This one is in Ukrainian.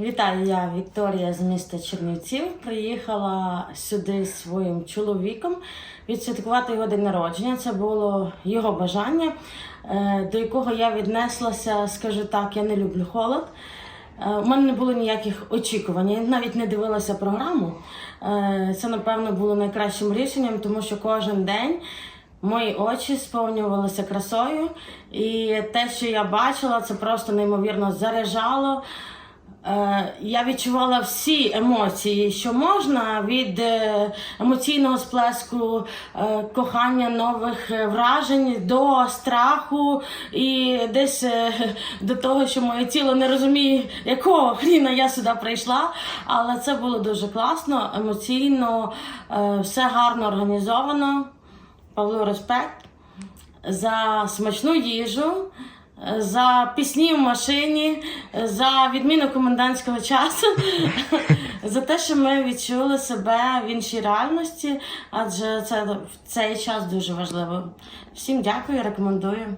Вітаю, я Вікторія з міста Чернівців. Приїхала сюди зі своїм чоловіком відсвяткувати його день народження. Це було його бажання, е, до якого я віднеслася, скажу так, я не люблю холод. Е, У мене не було ніяких очікувань. Я навіть не дивилася програму. Е, Це, напевно, було найкращим рішенням, тому що кожен день мої очі сповнювалися красою. І те, що я бачила, це просто неймовірно заряджало. Е, Я відчувала всі емоції, що можна від е, емоційного сплеску, е, кохання нових вражень до страху і десь до того, що моє тіло не розуміє, якого хріна я сюди прийшла. Але це було дуже класно, емоційно, все гарно організовано. Павло, респект за смачну їжу, за пісні в машині, за відміну комендантського часу, за те, що ми відчули себе в іншій реальності, адже це в цей час дуже важливо. Всім дякую, рекомендую.